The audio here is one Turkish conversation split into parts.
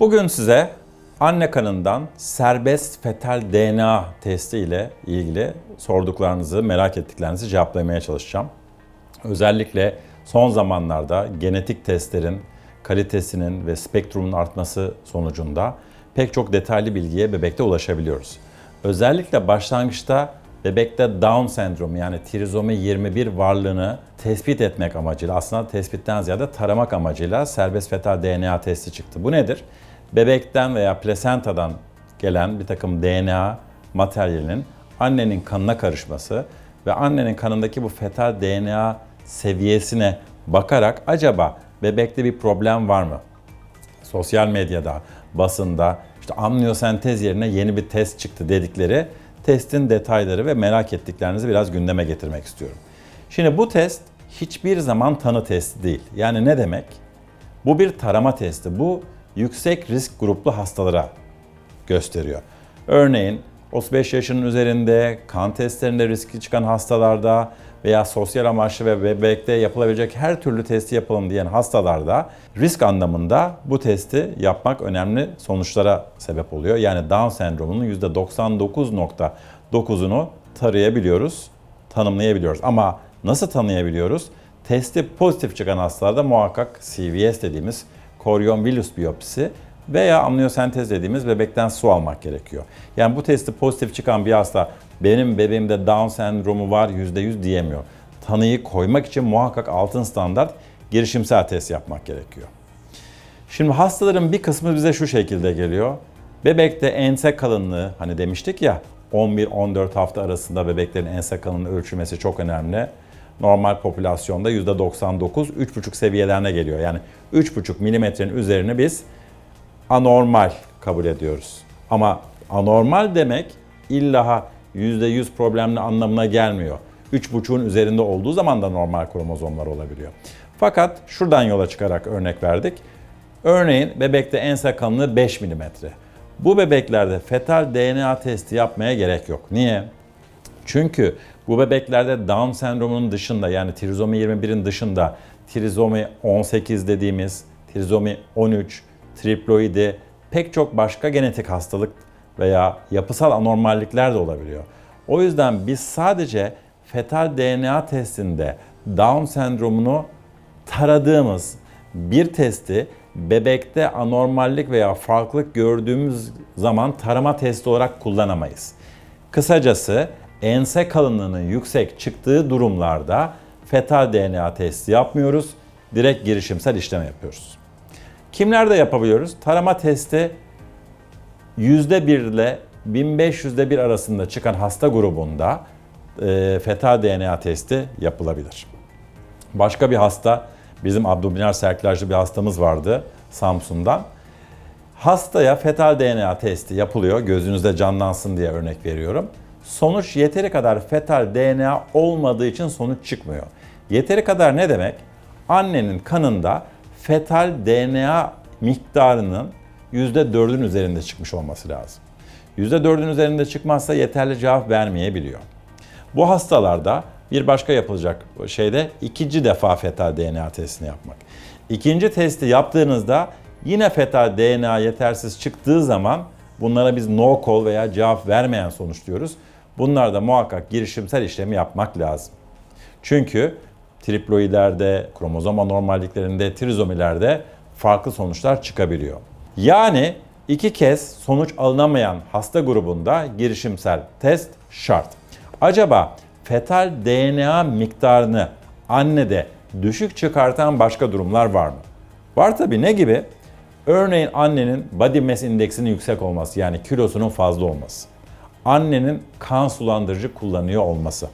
Bugün size anne kanından serbest fetal DNA testi ile ilgili sorduklarınızı, merak ettiklerinizi cevaplamaya çalışacağım. Özellikle son zamanlarda genetik testlerin kalitesinin ve spektrumun artması sonucunda pek çok detaylı bilgiye bebekte ulaşabiliyoruz. Özellikle başlangıçta bebekte Down sendromu yani trizomi 21 varlığını tespit etmek amacıyla aslında tespitten ziyade taramak amacıyla serbest fetal DNA testi çıktı. Bu nedir? Bebekten veya plasentadan gelen bir takım DNA materyalinin annenin kanına karışması ve annenin kanındaki bu fetal DNA seviyesine bakarak acaba bebekte bir problem var mı? Sosyal medyada, basında işte amniyosentez yerine yeni bir test çıktı dedikleri testin detayları ve merak ettiklerinizi biraz gündeme getirmek istiyorum. Şimdi bu test hiçbir zaman tanı testi değil. Yani ne demek? Bu bir tarama testi. Bu yüksek risk gruplu hastalara gösteriyor. Örneğin 35 yaşının üzerinde kan testlerinde riski çıkan hastalarda veya sosyal amaçlı ve bebekte yapılabilecek her türlü testi yapalım diyen hastalarda risk anlamında bu testi yapmak önemli sonuçlara sebep oluyor. Yani Down sendromunun %99.9'unu tarayabiliyoruz, tanımlayabiliyoruz. Ama nasıl tanıyabiliyoruz? Testi pozitif çıkan hastalarda muhakkak CVS dediğimiz koryon villus biyopsisi veya amniyosentez dediğimiz bebekten su almak gerekiyor. Yani bu testi pozitif çıkan bir hasta benim bebeğimde Down sendromu var %100 diyemiyor. Tanıyı koymak için muhakkak altın standart girişimsel test yapmak gerekiyor. Şimdi hastaların bir kısmı bize şu şekilde geliyor. Bebekte ense kalınlığı hani demiştik ya 11-14 hafta arasında bebeklerin ense kalınlığı ölçülmesi çok önemli. Normal popülasyonda %99 3,5 seviyelerine geliyor. Yani 3,5 milimetrenin üzerini biz anormal kabul ediyoruz. Ama anormal demek illa %100 problemli anlamına gelmiyor. 3,5'un üzerinde olduğu zaman da normal kromozomlar olabiliyor. Fakat şuradan yola çıkarak örnek verdik. Örneğin bebekte ense kalınlığı 5 mm. Bu bebeklerde fetal DNA testi yapmaya gerek yok. Niye? Çünkü bu bebeklerde Down sendromunun dışında yani trizomi 21'in dışında trizomi 18 dediğimiz, trizomi 13, triploidi, pek çok başka genetik hastalık veya yapısal anormallikler de olabiliyor. O yüzden biz sadece fetal DNA testinde Down sendromunu taradığımız bir testi bebekte anormallik veya farklılık gördüğümüz zaman tarama testi olarak kullanamayız. Kısacası ense kalınlığının yüksek çıktığı durumlarda fetal DNA testi yapmıyoruz. Direkt girişimsel işlem yapıyoruz. Kimlerde yapabiliyoruz? Tarama testi %1 ile 1500'de bir arasında çıkan hasta grubunda e, fetal DNA testi yapılabilir. Başka bir hasta, bizim abdominal serklajlı bir hastamız vardı Samsun'dan. Hastaya fetal DNA testi yapılıyor. Gözünüzde canlansın diye örnek veriyorum. Sonuç yeteri kadar fetal DNA olmadığı için sonuç çıkmıyor. Yeteri kadar ne demek? Annenin kanında fetal DNA miktarının %4'ün üzerinde çıkmış olması lazım. %4'ün üzerinde çıkmazsa yeterli cevap vermeyebiliyor. Bu hastalarda bir başka yapılacak şeyde ikinci defa fetal DNA testini yapmak. İkinci testi yaptığınızda yine fetal DNA yetersiz çıktığı zaman bunlara biz no call veya cevap vermeyen sonuç diyoruz. Bunlarda muhakkak girişimsel işlemi yapmak lazım. Çünkü triploidlerde, kromozom anormalliklerinde, trizomilerde farklı sonuçlar çıkabiliyor. Yani iki kez sonuç alınamayan hasta grubunda girişimsel test şart. Acaba fetal DNA miktarını annede düşük çıkartan başka durumlar var mı? Var tabi ne gibi? Örneğin annenin body mass indeksinin yüksek olması yani kilosunun fazla olması. Annenin kan sulandırıcı kullanıyor olması.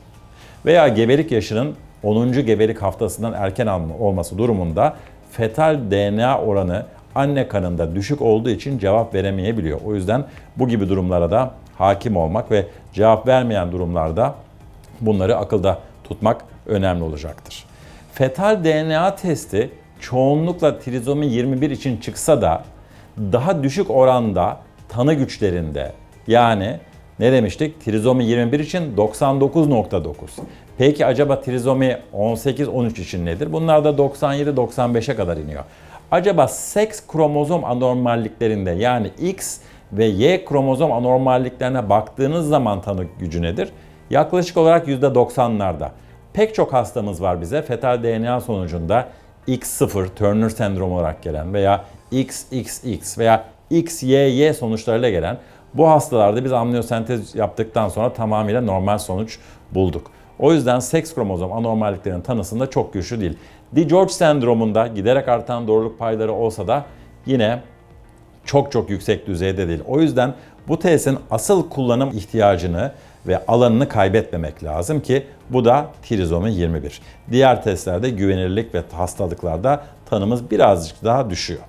Veya gebelik yaşının 10. gebelik haftasından erken olması durumunda fetal DNA oranı anne kanında düşük olduğu için cevap veremeyebiliyor. O yüzden bu gibi durumlara da hakim olmak ve cevap vermeyen durumlarda bunları akılda tutmak önemli olacaktır. Fetal DNA testi çoğunlukla trizomi 21 için çıksa da daha düşük oranda tanı güçlerinde yani ne demiştik? Trizomi 21 için 99.9. Peki acaba trizomi 18-13 için nedir? Bunlar da 97-95'e kadar iniyor. Acaba seks kromozom anormalliklerinde yani X ve Y kromozom anormalliklerine baktığınız zaman tanı gücü nedir? Yaklaşık olarak %90'larda. Pek çok hastamız var bize fetal DNA sonucunda X0 Turner sendromu olarak gelen veya XXX veya XYY sonuçlarıyla gelen bu hastalarda biz amniyosentez yaptıktan sonra tamamıyla normal sonuç bulduk. O yüzden seks kromozom anormalliklerinin tanısında çok güçlü değil. DiGeorge sendromunda giderek artan doğruluk payları olsa da yine çok çok yüksek düzeyde değil. O yüzden bu testin asıl kullanım ihtiyacını ve alanını kaybetmemek lazım ki bu da trizomi 21. Diğer testlerde güvenilirlik ve hastalıklarda tanımız birazcık daha düşüyor.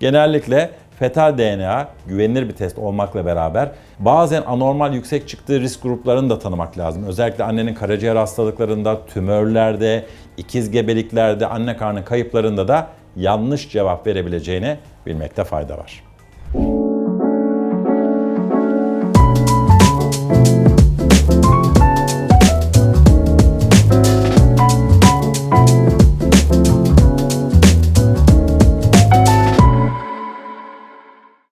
Genellikle fetal DNA güvenilir bir test olmakla beraber bazen anormal yüksek çıktığı risk gruplarını da tanımak lazım. Özellikle annenin karaciğer hastalıklarında, tümörlerde, ikiz gebeliklerde, anne karnı kayıplarında da yanlış cevap verebileceğini bilmekte fayda var.